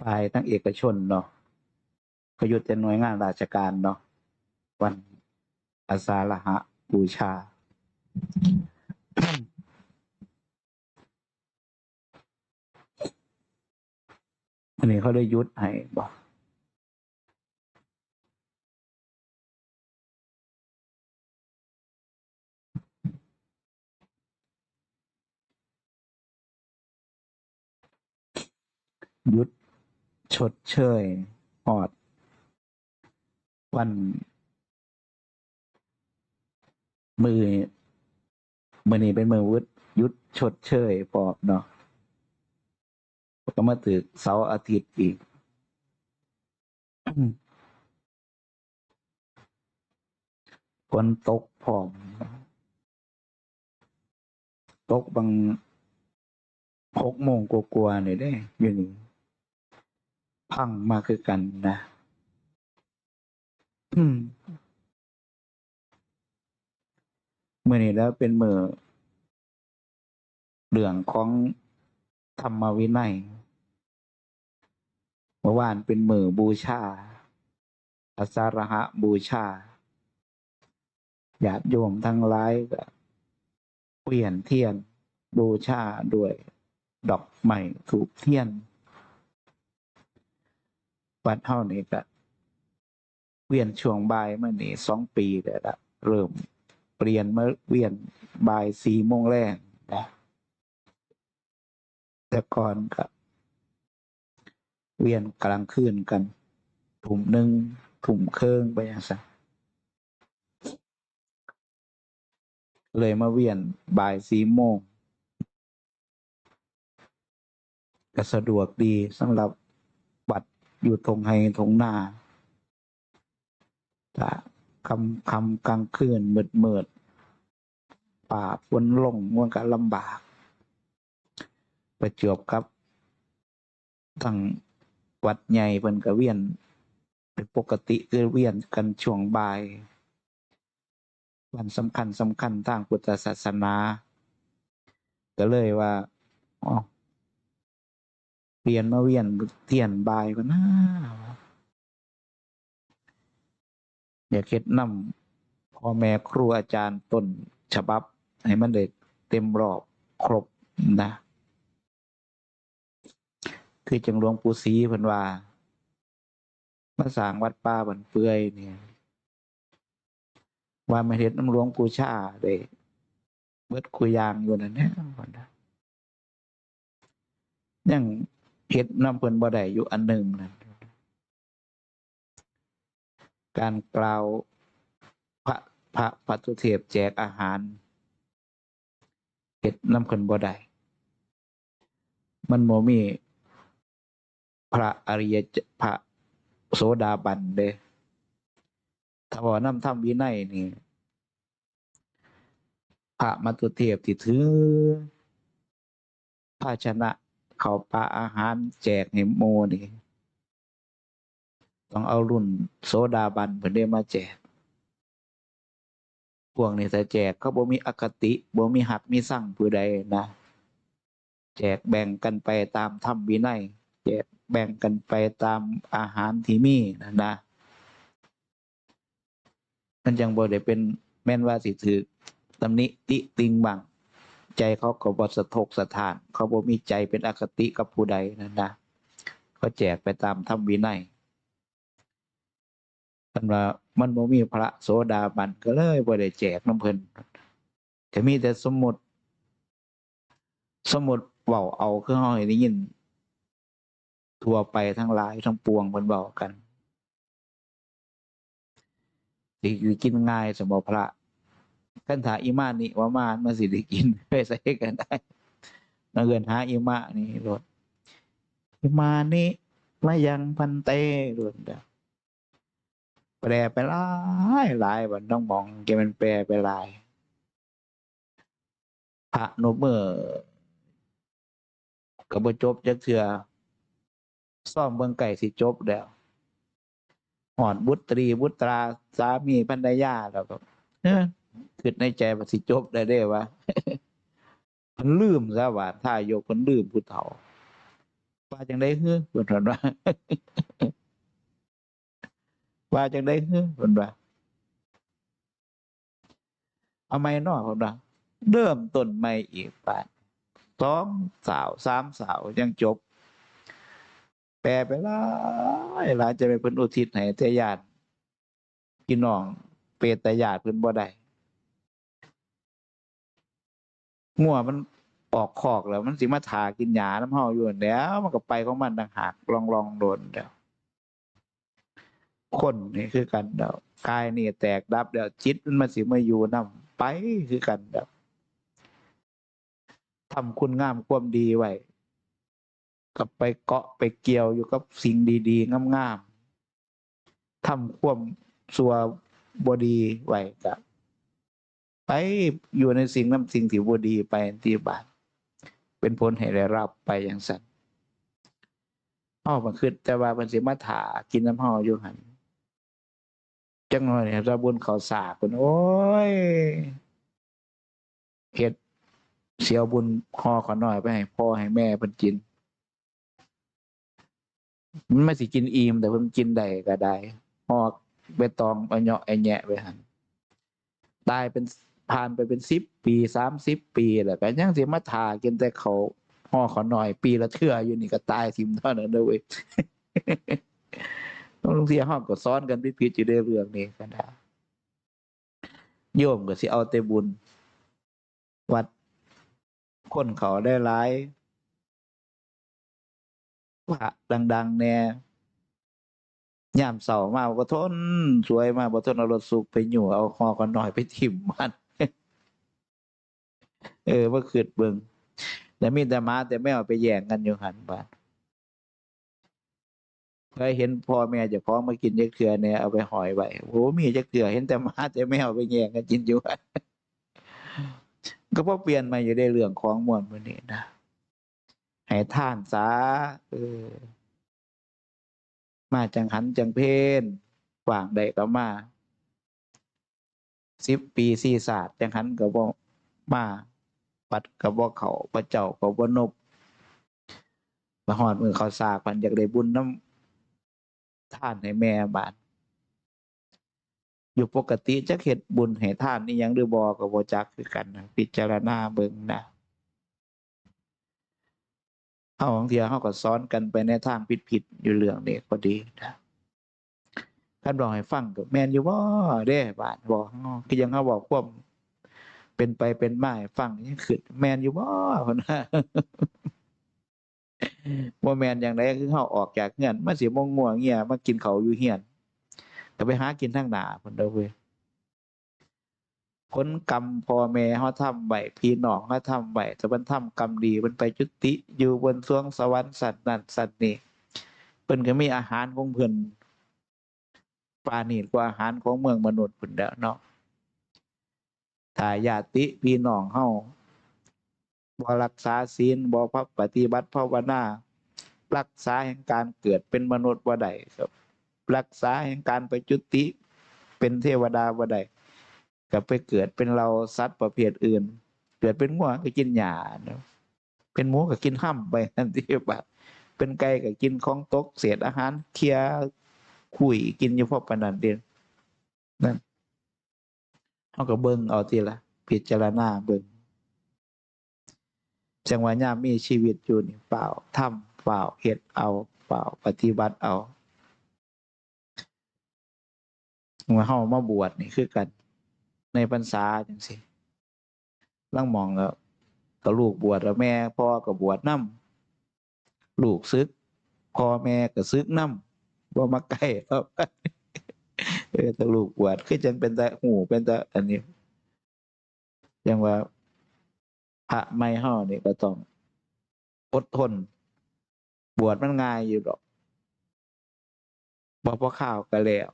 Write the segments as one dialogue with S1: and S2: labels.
S1: ฝ่ายทั้งเอกชนเนาะก็อยู่แต่หน่วยงานราชการเนาะวันอาสาฬหะบูชา อันนี้เขาได้ยุดให้บอกยุด ชดเชยหอด วัน มือ มือนี้เป็นมือวุฒยุดชดเชยปอบเนาะก็มาตึกเสาร์อาทิตย์อีกฝนตกพร้อมตกบางหกโมงกลัวาๆเนี่ยได้อยู่นี่ พังมาคือกันนะเมื่อนี้แล้วเป็นมือเรื่องของธรรมวินัยเมื่อวานเป็นมือบูชาอาสาฬหะบูชาญาติโยมทั้งหลายก็เปลี่ยนเทียนบูชาด้วย ดอกไม้ถูกเทียน วัดเท่านี้ก็เวียนช่วงบ่ายเมื่อนี้สองปีแล้วละเริ่มเปลี่ยนมาเวียนบ่ายสี่โมงแรกนะแต่ก่อนก็เวียนกลางคืนกันถุ่มหนึ่งถุ่มเครื่องไปอย่างสัเลยมาเวียนบ่ายสี่โมงก็สะดวกดีสำหรับ อยู่ตรงไฮตรงหน้าถ้าคำคำกลางคืนมืดมืดป่าฝนลงมันก็ลำบาก ประจวบกับทั้งวัดใหญ่เพิ่นก็เวียนเป็นปกติคือเวียนกันช่วงบ่าย วันสำคัญสำคัญทางพุทธศาสนา ก็เลยว่าอ๋อ เปลี่ยนมาเวียนเทียนบายก็น่าอยากเฮ็ดนำพ่อแม่ครูอาจารย์ต้นฉบับ ให้มันได้เต็มรอบครบนะ คือจังหลวงปู่ศรีเพิ่นว่ามาสร้างวัดป่าบันเปื่อยเนี่ยว่ามาเฮ็ดน้ำหลวงปู่ชาได้เบิดคุยยางอยู่นั่นแหละว่านะยัง เฮ็ดน้ำเพิ่นบ่ได้อยู่อันหนึ่งนั่นการกล่าวพระพระปัตุเทพแจกอาหารเฮ็ดน้ำเพิ่นบ่ได้มันบ่มีพระอริยพระโสดาบันเด้ถ้าว่าน้ำทำวินัยนี่พระมัตุเทพที่ถือภาชนะ เขาวปลาอาหารแจกให้โมนี่ต้องเอารุ่นโสดาบันเพิ่นได้มาแจก พวกนี้แต่แจกเขาบ่มีอคติบ่มีหักมีสั่งผู้ใดนะแจกแบ่งกันไปตามธรรมวินัยแจกแบ่งกันไปตามอาหารที่มีนะนะมันจังบ่ได้เป็นแม่นว่าสิถือตำหนิติติงบัง ใจเขาก็บ่สะทกสะทาน เขาบ่มีใจเป็นอคติกับผู้ใดนั่นนะเขาแจกไปตามธรรมวินัยมันว่ามันบ่มีพระโสดาบันก็เลยบ่ได้แจกน้ำเพลินก็มีแต่สมมุติสมมุติเว้าเอาคือเฮาให้ได้ยิน ทั่วไปทั้งหลายทั้งปวงเพิ่นเว้ากันสิคือกินง่ายสมบพระ คันถาอิมานนี่ว่ามานมันสิได้กินไปใส่กันได้นักเรียนหาอิมะนี่โลดอิมานี่มายังพันเตโลดเด้อแปลไปหลายหลายบ่ต้องมองแกมันแปลไปหลายพระโนเมื่อก็บ่จบจักเทื่อซ่อมเบิ่งไก่สิจบแล้วหอดบุตรีบุตราสามีภรรยาแล้วก็เออ คิดในใจว่าสิจบได้เด้วะเพิ่นลืมซะว่าถ้ายกเพิ่นลืมผู้เฒ่าว่าจังได้ฮื้อเพิ่นว่าว่าจังได้ฮื้อเพิ่นว่าเอาไม่นอเพิ่นว่าเริ่มต้นใหม่อีกบาดสองสาวสามสาวยังจบ แปลไปลายหลายจะไปเพิ่นอุทิศให้แต่ญาติพี่น้องเปตญาติเพิ่นบ่ได้ งัวมันออกคอกแล้วมันสิมาถากินหญ้าน้ำเฮาอยู่นั่นแหล้ว มันก็ไปของมันต่างหากลองลองโดนเดียวคนนี่คือกันเดียวกายนี่แตกดับเดียวจิตมันมาสิมาอยู่นํไปคือกันเดียวทำคุณงามความดีไว้กับไปเกาะไปเกี่ยวอยู่กับสิ่งดี ๆ งาม ๆ ทำความสัวบดีไว้กับ ไปอยู่ในสิ่งน้ำสิ่งที่บดีไปที่บาทเป็นผลให้ได้รับไปอย่างสันอ้อมันคือแต่ว่ามันสิมาถากินน้ำห่ออยู่หันจังหน่อยเนี่ยระบุญเขาสากคนโอ้ยเฮ็ดเสียวบุญคอขอหน่อยไปให้พ่อให้แม่เพิ่นกิน มันไม่สิกินอิ่มแต่เพิ่นกินได้ก็ได้หอกใบตองเอาเหยาะไอแหยะไปหันตายเป็น ผ่านไปเป็นสิบปีสามสิบปีแล้วก็ยังสิมาทากินแต่เขาห่อขอหน่อย ปีละเทื่ออยู่นี่ก็ตายทิมเท่านั้นเด้อเว้ยต้องลงเสียห้องก็ซ้อนกันพิดๆอยู่ในเรื่องนี้ก็ได้โยมก็สิเอาแต่บุญ วัดคนเขาได้หลายพระดัง ๆ แน่ยามเสามาบ่ทน สวยมาบ่ทนเอารถสุกไปอยู่เอาคอกันหน่อยไปทิ่มมัน เออว่าคืดเบิงแล้วมีแต่มาแต่แมวไปแย่งกันอยู่หันบาเคยเห็นพ่อแม่จะพ้องมากินจักเถื่อเนี่ยเอาไปหอยไว้โหมีจักเถื่อเห็นแต่มาแต่แมวไปแย่งกันกินอยู่หันก็เพราะเปลี่ยนมาอยู่ได้เรื่องของมวลมื้อนี้นะให้ท่านสาเออ มาจังหันจังเพนฝางใดก็มาสิบปีสี่ศาสตร์จังหันก็บ่มา ปัดก็บ่เขาพระเจ้าก็บ่นบมาหอดมือเขาสากพันอยากได้บุญน้ำท่านให้แม่บาดอยู่ปกติจะเฮ็ดบุญให้ท่านนี่ยังหรือบ่ก็บ่จักคือกันนะพิจารณาเบิ่งนะเฮาบางเทียเฮาก็ซ้อนกันไปในทางผิดๆอยู่เรื่องนี้ก็ดีนะท่านบอกให้ฟังก็แม่นอยู่บ่าเด้บาดบอกคือยังเฮาบอกความ เป็นไปเป็นมาให้ฟังยังขึ้นแมนอยู่บ่พุ่นน่ะบ่แมนอย่างใดคือเฮาออกจากเฮือนมาสิบ่ง่วงเงี้ยมากินเขาอยู่เฮือนก็ไปหากินทางหนาพุ่นเด้อเว้ยผลกรรมพ่อแม่เฮาทำไว้พี่น้องเฮาทำไว้ถ้ามันทำกรรมดีมันไปจุติ อยู่บนสวงสวรรค์สัตว์นั่นสัตว์นี่เพิ่นก็มีอาหารของเพิ่นปราณีตกว่าอาหารของเมืองมนุษย์พุ่นแหล้วเนาะ ถ้าญาติพี่น้องเฮาบ่รักษาศีลบ่ปฏิบัติภาวนารักษาแห่งการเกิดเป็นมนุษย์บ่ได้ครับ รักษาแห่งการไปจุติ เป็นเทวดาบ่ได้ก็ไปเกิดเป็นเราสัตว์ประเภทอื่น เกิดเป็นงัวก็กินหญ้าเป็นหมูก็กินห้ำไปทันทีบัดเป็นไก่ก็กินของตกเศษอาหาร เคลียคุยกินอยู่พอปานนั้นเดียวนั่น เฮาก็เบิ่งเอาทีละพิจารณาเบิ่งจังว่ายามมีชีวิตอยู่นี่เปล่าทำเปล่าเฮ็ดเอาเปล่าปฏิบัติเอาว่าเฮามาบวชนี่คือกัน ในพรรษาจังซี่ลังมองก็ก็ลูกบวชแล้วแม่พ่อก็บวชนํลูกซึกพ่อแม่ก็ซึกนํบ่มาใกล้ครับ เออต่ลูกบวชคือจังเป็นต่หูเป็นต่อันนี้ยังว่าพระไม่เฮานี่ก็ต้องอดทน บวชมันง่ายอยู่ดอกบ่พอข้าวก็แล้ว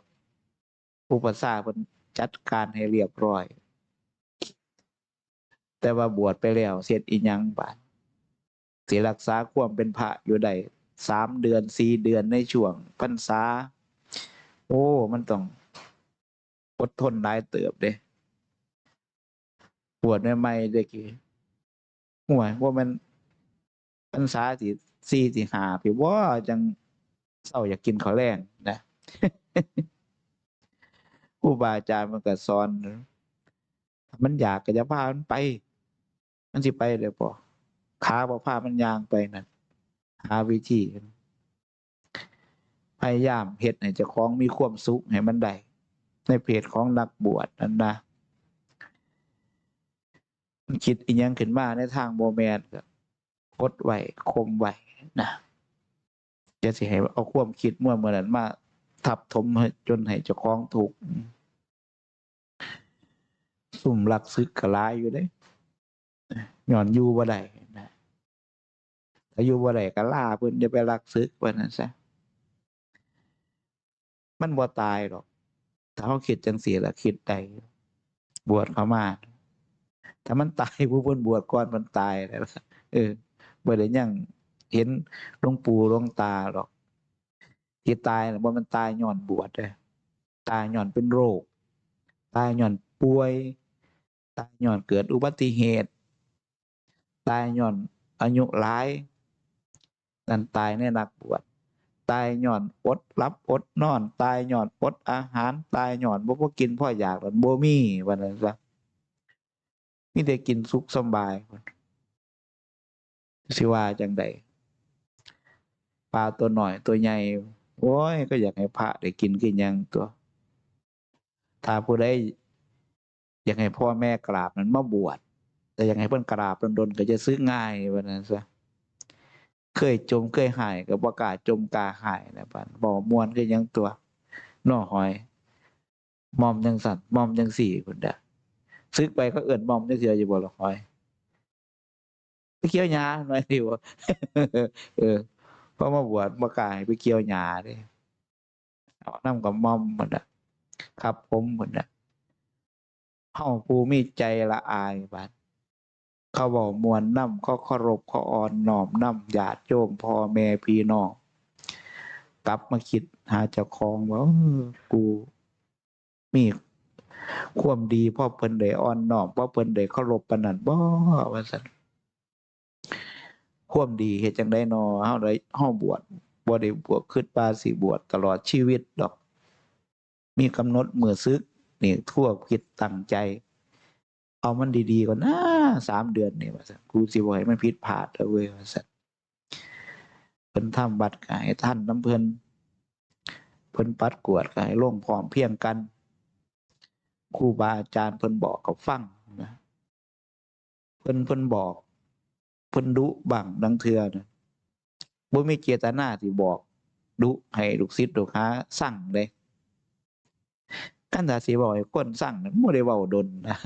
S1: อุปสรรคเพิ่นจัดการให้เรียบร้อย แต่ว่าบวชไปแล้ว เสร็จอีหยังบาดสิรักษาความเป็นพระอยู่ได้สามเดือนสี่เดือนในช่วงพรรษา โอ้ มันต้อง อดทนหลายเติบเด้บวชใหม่ๆเด้กี้ห่วยว่ามันพรรษาสิสี่สิหาพี่ว่าจังเศร้าอยากกินข้าวแรงนะครูบาอาจารย์มันก็สอนมันอยากก็จะพามันไป มันสิไปเลยปอขาบ่พามันยางไปนั่นหาวิธีพยายามเฮ็ดให้เจ้าของมีความสุขให้มันได้ ในเพจของนักบวชนั่นนะคิดอีหยังขึ้นมาในทางโมแมนก็กดไว้คมไว้นะจะสิให้เอาความคิดมั่วเมื่อนั้นมาทับถมจนให้เจ้าของถูกสุ่มหลักซึกกะลายอยู่เด้ย้อนอยู่บ่ได้นะถ้าอยู่บ่ได้ก็ลาเพิ่นจะไปรักซึกว่านั้นซะมันบ่ตายหรอก ถ้าเขาคิดจังซี่ล่ะคิดได้บวชเขามา ถ้ามันตายผู้เพิ่นบวชก่อนมันตายแล้วเออบ่ได้ยังเห็นหลวงปู่หลวงตาหรอกที่ตายน่ะบ่แมันตายย้อนบวชเด้ตายย้อนเป็นโรค ตายย้อนป่วย ตายย้อนเกิดอุบัติเหตุ ตายย้อนอายุหลายนั่นตายในนักบวช ตายย้อนอดหลับอดนอน ตายย้อนอดอาหาร ตายย้อนบ่พอกินพ่ออยากนั่นบ่มีว่านั้นซะมีแต่กินสุขสบายสิว่าจังไดปลาตัวหน้อยตัวใหญ่โอ้ยก็อยากให้พระได้กินคือหยังตัว ถ้าผู้ใดอยากให้พ่อแม่กราบนั้นมาบวชแต่อยากให้เพิ่นกราบโดนๆก็จะซื้อง่ายว่านั้นซะ เคยจมเคยหายก็บ่กล้าศจมกาหายนะบัดบ่มวนคือหยังตัวน้อหอยมอมจังสั่นมอมจังสี่พุ่นเด้อซึกไปก็เอิ้นมอมจังเสียอยู่บ่ละหอยไปเกี่ยวหญ้าหน่อยดิบ่เออพอมาบวชบ่กาให้ไปเกี่ยวหญ้าเด้เอานำกับมอมพุ่นน่ะครับผมพุ่นน่ะเฮาผู้มีใจละอายบัด เขาบอกมวลน้ำเขาเคารพเขาอ่อนน้อมน้ำญาติโยมพ่อแม่พี่น้องกลับมาคิดหาเจ้าของว่าเออกูมีความดีพ่อเพิ่นได้อ่อนน้อมพ่อเพิ่นได้เคารพปานนั้นบ่ว่าซั่นความดีเฮ็ดจังได๋นอเฮาได้เฮาบวชบ่ได้บวชคิดว่าสิบวชตลอดชีวิตดอก มีกำหนดมื้อซึกนี่ทั่วคิดตั้งใจ เอามันดีๆก่อนนะ สามเดือนนี่ว่าซั่นกูสิบ่ให้มันผิดพลาดเว้ยว่าซั่นเพิ่นทำบัตรให้ท่านน้ำเพิ่นเพิ่นปัดกวดให้ลงพร้อมเพียงกันครูบาอาจารย์เพิ่นบอกก็ฟังนะเพิ่นเพิ่นบอก เพิ่นดุบังดังเทื่อนะบ่มีเจตนาที่บอก ดุให้ลูกศิษย์ลูกหาสั่งเด้กันถ้าสิบอกให้คนสั่งนั้นบ่ได้เว้าดนนะ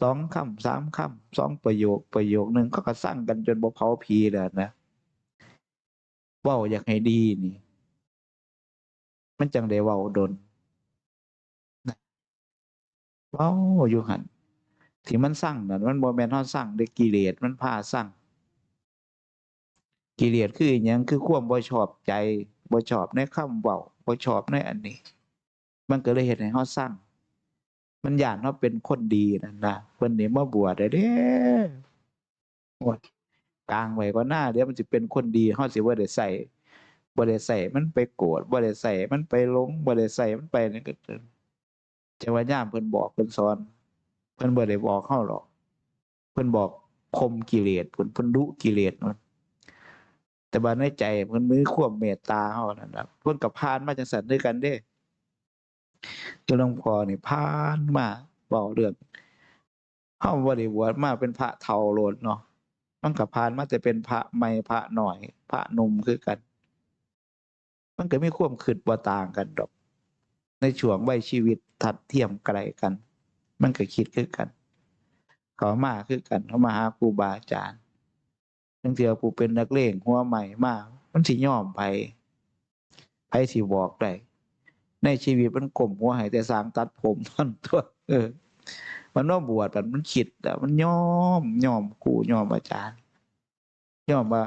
S1: สองคำสามคำสองประโยคประโยคหนึ่งเขาก็สั่งกันจนบ่เผาผีแล้วนะเว้าอยากให้ดีนี่ มันจังได้เว้าดนนะเว้าอยู่หันที่มันสั่งนั่นมันบ่แม่นเฮาสั่งด้วยกิเลสมันพาสั่งกิเลสคืออิหยังคือความบ่ชอบใจบ่ชอบในคำเว้าบ่ชอบในอันนี้ มันก็เลยเฮ็ดให้เฮาสั่ง มันยานเฮาเป็นคนดีนั่นนะเพิ่นนี่มาบวชได้เด้โอ้ยกลางไว้ก็หน้าเดี๋ยวมันสิเป็นคนดีเฮาสิบ่ได้ใส่บ่ได้ใส่มันไปโกรธบ่ได้ใส่มันไปหลงบ่ได้ใส่มันไปนั่นก็จังว่ายามเพิ่นบอกเพิ่นสอน เพิ่นบ่ได้บอกเฮาหรอก เพิ่นบอกคมกิเลสเพิ่นเพิ่นดุกิเลสมันแต่ว่ในใจเพิ่นมีความเมตตาเฮานั่นน่ะเพิ่นก็ผ่านมาจังซั่นด้วยกันเด้ คือหลวงพ่อนี่ผ่านมาเว้าเรื่องเฮาบ่ได้บวชมาเป็นพระเฒ่าโลดเนาะมันก็ผ่านมาแต่เป็นพระใหม่พระหน้อย พระหนุ่มคือกัน มันก็ไมีความคิดบ่าต่างกันดอก ในช่วงวัยชีวิตทัดเทียมไกลกัน มันก็คิดคือกัน เขามาคือกันเขามาหาครูบาอาจารย์จังเทื่อผู้เป็นนักเลงหัวใหม่มากมันสิย่อมไผไผสิบอกได้ ในชีวิตมันกลมหัวให้แต่สางตัดผมท่อนตัวเออ มันว่าบวชมันมันคิดอะมันยอมยอมครูยอมอาจารย์ ยอมว่า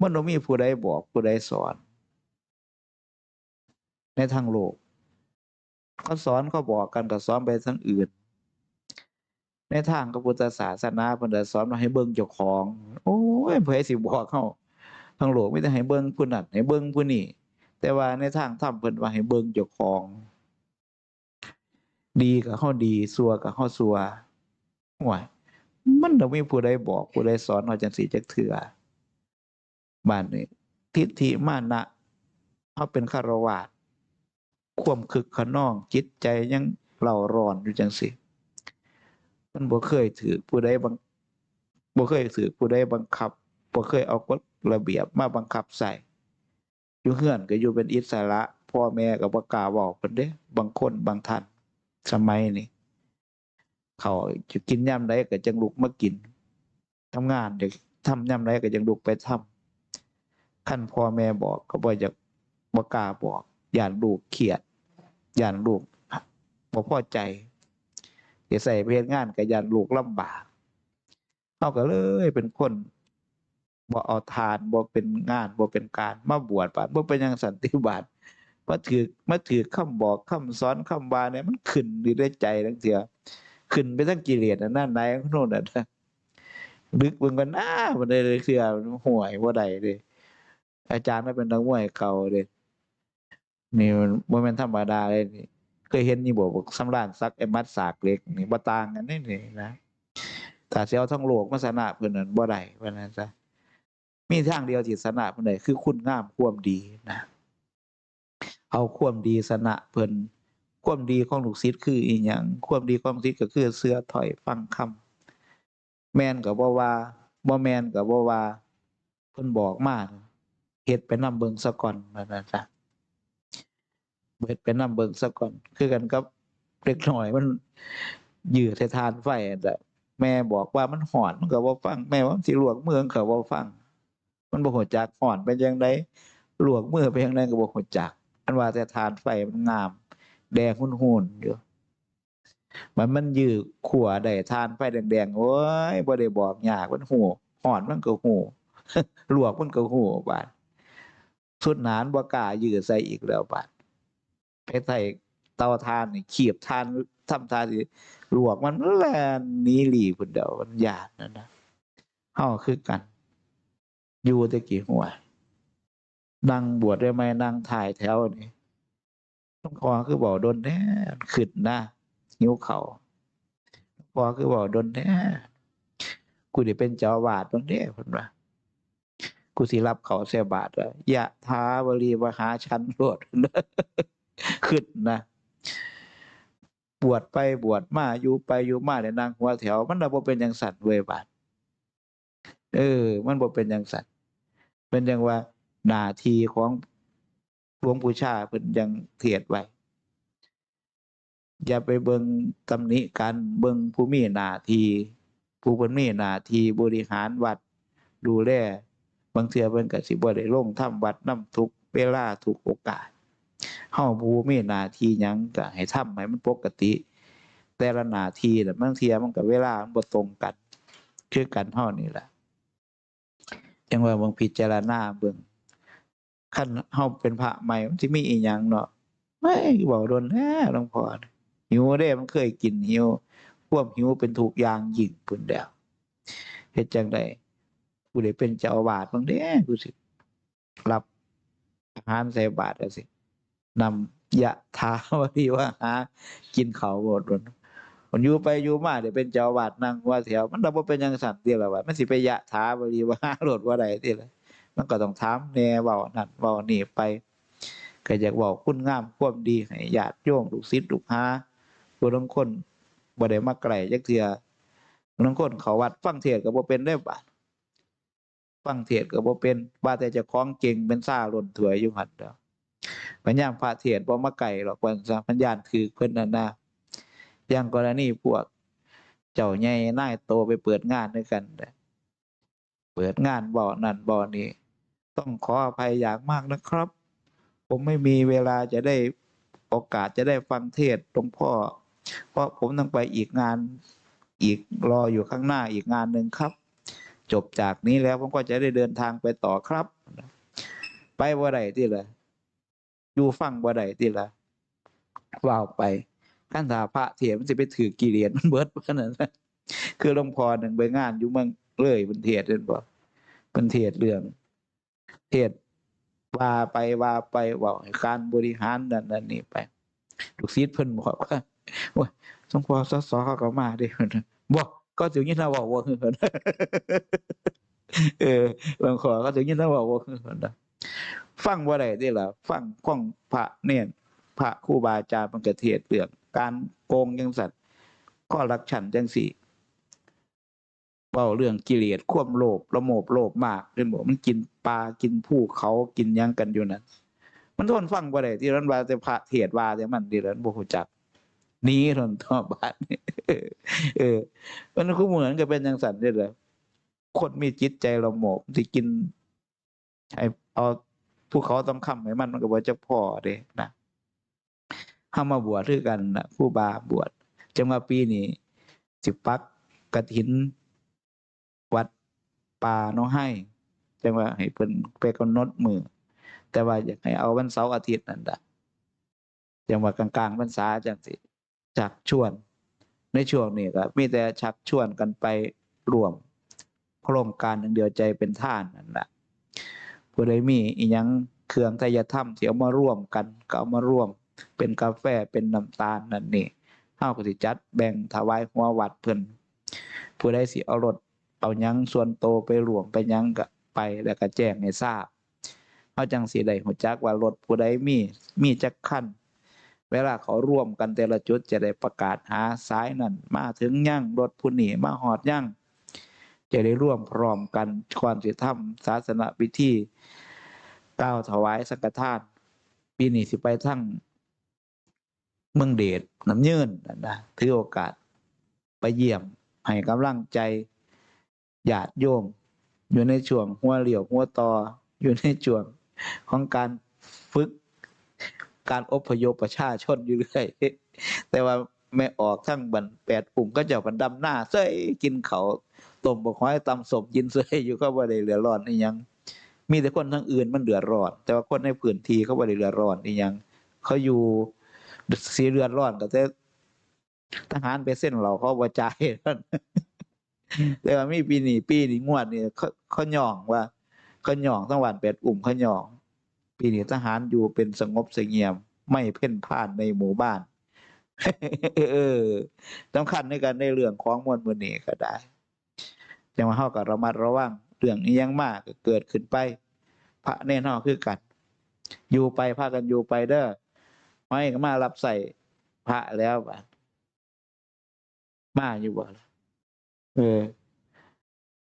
S1: มันบ่มีผู้ใดบอกผู้ใดสอน ในทางโลกเขาสอนเขาบอกกันก็สอนไปทางอื่น ในทางพระพุทธศาสนาเพิ่นสอนว่าให้เบิ่งเจ้าของ โอ้ยเผยสิบอกเฮาทั้งโลกไม่ได้ให้เบิ่งผู้นั้นให้เบิ่งผู้นี้ แต่ว่าในทางธรรมเพิ่นว่าให้เบิ่งเจ้าของ ดีกับเฮาดีซัวกับเฮาซัวห่วยมันต้องมีผู้ใดบอกผู้ใดสอนเฮาจังซี่จักเทื่อบ้านนี้ทิฏฐิมานะเฮาเป็นคารวาสความคึกขนองจิตใจยังเล่าร้อนอยู่จังซี่มันบ่เคยถือผู้ใดบังบ่เคยถือผู้ใดบังคับบ่เคยเอากฎระเบียบมาบังคับใส่ อยู่เฮือนก็อยู่เป็นอิสระ พ่อแม่ก็บ่กล้าเว้าเพิ่นเด้ บางคนบางท่านสมัยนี้เขาจะกินยามใดก็จังลุกมากินทำงานจะทำยามใดก็จังลุกไปทำคันพ่อแม่บอกก็บ่อยากบ่กล้าบอกย่านลูกเครียดย่านลูกบ่พอใจสิใส่ไปเฮ็ดงานก็ย่านลูกลำบากเฮาก็เลยเป็นคน บ่เอาทานบ่เป็นงานบ่เป็นการมาบวชบาดบ่เป็นยังสันติบาตมาถือมาถือคำบอกคำสอนคำวาเนี่ยมันขึ้นอยู่ในใจทั้งเถื่อขึ้นไปทั้งกิเลสอันนั่นใดของโน่นน่ะนะดึกเบิ่งกันหน้ามันได้เลยเถื่อมันห่วยบ่ได้เด้อาจารย์มันเป็นนักมวยเก่าเด้นี่มันบ่แม่นธรรมดาเลยนี่เคยเห็นนี่บ่บอกสำราญซักไอ้มัดสากเล็กนี่บ่ต่างกันนี่นี่นะถ้าสิเอาทั้งโลกมาชนะเพิ่นนั่นบ่ได้ว่านั้นซะ มีทางเดียวที่ชนะเพิ่นได้คือคุณงามความดีนะ เอาความดีสนะเพิ่นความดีของลูกศิษย์คืออีหยังความดีของลูกศิษย์ก็คือเสื้อถอยฟังคำแม่นก็บ่ว่าบ่แม่นก็บ่ว่าเพิ่นบอกมาเฮ็ดไปนำเบิ่งซะก่อนว่าซั่นจ้ะเฮ็ดไปนำเบิ่งซะก่อน คือกันกับเด็กน้อยมันยื้อใส่ทานไฟนั่นแหละแม่บอกว่ามันร้อนมันก็บ่ฟังแม่ว่ามันสิลวกมือมันก็บ่ฟัง มันบ่ฮู้จักร้อนเป็นจังไดลวกมือเป็นจังไดก็บ่ฮู้จัก อันว่าแต่ทานไฟมันงาม แดงหุ่นๆอยู่มันมันยื้อขัวได้ทานไฟแดงๆโอ้ยบ่ได้บอกยากมันหูฮ้อนมันก็หูลวกมันก็หูบาดสุดหนานบ่กล้ายื้อใส่อีกแล้วบาดไปใส่เตาถ่านนี่คีบถ่านทำท่าสิลวกมันแล่นนีหลีพุ่นเดียวมันยานนั่นนะเฮาคือกัน อยู่แต่กี่หัวนั่งบวชได้ไหมนั่งถ่ายแถวนี่ต้องคอคือบอกโดนแน่ขึ้นนะหิวเขาพอคือบอกโดนแน่กูได้เป็นเจ้าอาวาดตรงนี้คนว่ากูสิรับเขาเสียบาทว่ายะท้าวรีวหาชั้นโลดขึ้นนะบวชไปบวชมาอยู่ไปอยู่มาเนี่ยนางหัวแถว มันบ่เป็นอย่างสัตว์เวบาทเออ มันบ่เป็นอย่างสัตว์ เป็นอย่างว่าหนาทีของหลวงปู่ชาเพิ่นยังเทียดไว้ อย่าไปเบิ่งตำหนิกันเบิ่งผู้มีหนาทีผู้เพิ่นมีหนาทีบริหารวัดดูแลบางเทื่อเพิ่นก็สิบ่ได้ลงทำวัดนำทุกเวลาทุกโอกาสเฮาผู้มีหน้าที่หยังก็ให้ทำให้มันปกติ แต่ละหน้าที่น่ะบางเทื่อมันก็เวลามันบ่ตรงกัน คือกันเฮานี่แหละ จังว่าเบิ่งพิจารณาเบิ่งคันเฮาเป็นพระใหม่มันสิมีอีหยังเนาะไม่บอกโดนแท้หลวงพ่อหิวเด้มันเคยกินหิวความหิวเป็นทุกยางยิ่งพุ่นเดียวเฮ็ดจังได๋ผู้ใดเป็นเจ้าอาวาสบางเด้กูสิรับอาหารใส่บาตรจังซี่นำยะถาวริว่าหากินเข้าวบ่ดน มันอยู่ไปอยู่มาเดี๋ยวเป็นเจ้าวาสนั่งว่าแถวมันบ่เป็นจังซั่นติล่ะว่ามันสิไปยะถาวริว่าหลดบ่าได้ติล่ะมันก็ต้องถามแน่เว้านั่นเว้านี่ไปก็อยากเว้าคุณงามความดีให้ญาติโยมลูกศิษย์ลูกหาผู้ลางคนบ่ได้มาไกลจักเทื่อผู้ลางคนเขาวัดฟังเทศน์ก็บ่เป็นได้บาดฟังเทศน์ก็บ่เป็นว่าแต่เจ้าของเก่งเป็นซ่าล้นถวยอยู่หั่นเด้อปัญญามพระเทศน์บ่มาไกลหรอกว่าซะปัญญานถือเพิ่นนั่นน่ะ อย่างกรณีพวก เจ้าใหญ่นายโตไปเปิดงานด้วยกันเปิดงานบ่อนั่นบ่อนี้ ต้องขออภัยอย่างมากนะครับ ผมไม่มีเวลาจะได้โอกาสจะได้ฟังเทศหลวงพ่อ เพราะผมต้องไปอีกงานอีกรออยู่ข้างหน้าอีกงานหนึ่งครับ จบจากนี้แล้วผมก็จะได้เดินทางไปต่อครับ ไปบ่ได้ที่ละอยู่ฟังบ่ได้ที่ละว่าวไป ขั้นถาพระเถียมันสิไปถือกี่เหรียญมันเบิดเพิ่นนั่นคือหลวงพ่อหนึ่งไปงานอยู่เมืองเลยเป็นเทศเห็นบ่เป็นเทศน์เรื่อง เทศว่าไปว่าไปว่าการบริหารนั่นนั่นนี่ไปลูกศิษย์เพิ่นบอกว่าโอ้ยสงพอสสเขาก็มาดิบอกก็ถึงยินเราบอกว่าเพิ่นเออบางขอก็ถึงยินเราบอกว่าเพิ่นนะฟังบ่าได้เด้ล่ะฟังของพระเนนพระครูบาอาจารย์มันก็เทศน์เรื่อง การโกงจังสัตว์ก็รักฉันจังสี่เว้าเรื่องกิเลสความโลภระโมบโลภมากจนบอกมันกินปลากินผู้เขากินยังกันอยู่นั่นมันทนฟังบ่ได้ที่นั้นว่าแต่พระเทศน์ว่าแต่มันดีแล้วบ่ฮู้จักหนี้ทนต่อบานเออ มันคือเหมือนกับเป็นจังซั่นเด้เลยคนมีจิตใจระโมบสิกินให้เอาภูเขาต้องคำให้มันมันก็บ่จักพอเด้นะ เฮามาบวชคือกันน่ะครูบาบวชจังว่าปีนี้สิปักกฐิน วัดป่าเนาะให้จังว่าให้เพิ่นไปกำหนดมือ แต่ว่าอยากให้เอาวันเสาร์อาทิตย์นั่นแหละจังว่ากลางๆพรรษาจังสิชักชวน ในช่วงนี้ก็มีแต่ชักชวนกันไปรวม โครงการหนึ่งเดียวใจเป็นท่านนั่นแหละผู้ใดมีอีหยังเครื่องทายธรรมที่เอามาร่วมกันก็เอามาร่วม เป็นกาแฟเป็นน้ำตาลนั่นนี่เฮาก็สิจัดแบ่งถวายหัววัดเพิ่นผู้ใดสิเอารถเอาหยังส่วนโตไปรวมไปหยังก็ไปแล้วก็แจ้งให้ทราบเฮาจังสิได้ฮู้จักว่ารถผู้ใดมีมีจักคันเวลาเขาร่วมกันแต่ละจุดจะได้ประกาศหาสายนั่นมาถึงยังรถผู้นี้มาฮอดยังจะได้ร่วมพร้อมกันก่อนสิทำศาสนพิธีกล่าวถวายสังฆทานปีนี้สิไปทั้ง เมืองเดชน้ำยืนนั่นนะถือโอกาสไปเยี่ยม ให้กำลังใจญาติโยม อยู่ในช่วงหัวเหลี่ยวหัวตออยู่ในช่วงของการฝึกการอพยพประชาชนอยู่เรื่อยแต่ว่าไม่ออกทั้งบันแปดปุ่มก็จะบันดำหน้าเซยกินเขาต้มบกห้อยตำศพยินเซยอยู่ก็บ่ได้เหลือร้อนนี่ยัง มีแต่คนทั้งอื่นมันเดือดร้อนแต่ว่าคนในพื้นที่เขาบ่ได้เดือร้อนนี่ยัง เขาอยู่ สีเรือนร้อนก็แต่ทหารไปเส้นเราเขาบ่จ่ายแต่ว่ามีปีนี้ปีนี้งวดนี่เขาเขาย่องว่าเขาย่องทั้งวันแปดอุ่มเขาย่อง ปีนี้ทหารอยู่เป็นสงบเสงี่ยม ไม่เพ่นพ่านในหมู่บ้านเออสำคัญในการในเรื่องของมวลมือนี้ก็ได้จังว่าเฮาก็ระมัดระวังเรื่องนี้ยังมากเกิดขึ้นไป พระเนรเฮาคือกัน อยู่ไปพากันอยู่ไปเด้อ ไม่ก็มารับใส่พระแล้วบัดมาอยู่บ่ล่ะเออ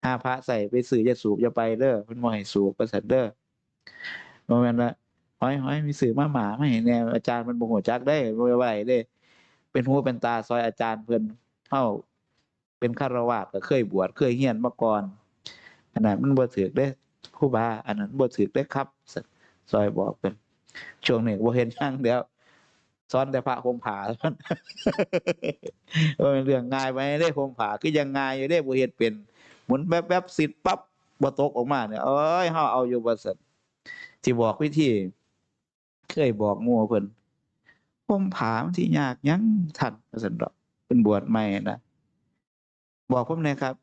S1: ห้าพระใส่ไปสื่อจะสูบจะไปเด้อเพิ่นบ่ให้สูบประสันเด้อบ่แม่นว่าห้อยห้อยมีสื่อมาหมามาให้แน่อาจารย์มันบ่ฮู้จักได้บ่ไหวเด้เป็นหูเป็นตาซอยอาจารย์เพิ่นเฮาเป็นคารวาสก็เคยบวชเคยเรียนมาก่อนอันนั้นมันบ่ถูกเด้ครูบาอันนั้นบ่ถูกเด้ครับซอยบอกเพิ่นช่วงนี้บ่เห็นหยังเดี๋ยว สอนแต่พระห่มผาเท่านั้นเรื่องง่ายไปได้ห่มผาคือยังง่ายอยู่เด้บ่เฮ็ดเป็นหมุนแป๊บๆสิทธิ์ปั๊บบ่ตกออกมาเนี่ยเอ้ยเฮาเอาอยู่บ่ซั่นที่บอกวิธี เคยบอกมู่เพิ่นห่มผามันสิยากยังท่านว่าซั่นดอกเพิ่นบวชใหม่นะบอกผมหน่อยครับ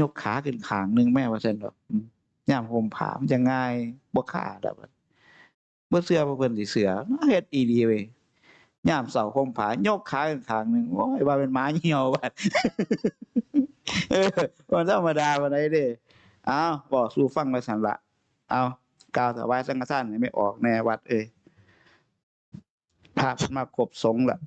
S1: ยกขาขึ้นขางหนึงแม่ว่าซั่นดอกอืมยามห่มผามันจะง่ายบ่ขาดอกบ่ เชื่อว่าเพิ่นสิเชื่อเฮ็ดอีหลีเว้ยยามเช้าห่มผายกขาข้างหนึงโอ้ยว่าเป็นหมาเหี่ยวบัดเออวันธรรมดาวันไหนเด้เอาบอกสู่ฟังไว้สันละเอากล่าวถวายสังฆทานให้ไม่ออกแน่วัด เอ้ยพาพมาครบสงฆ์ละ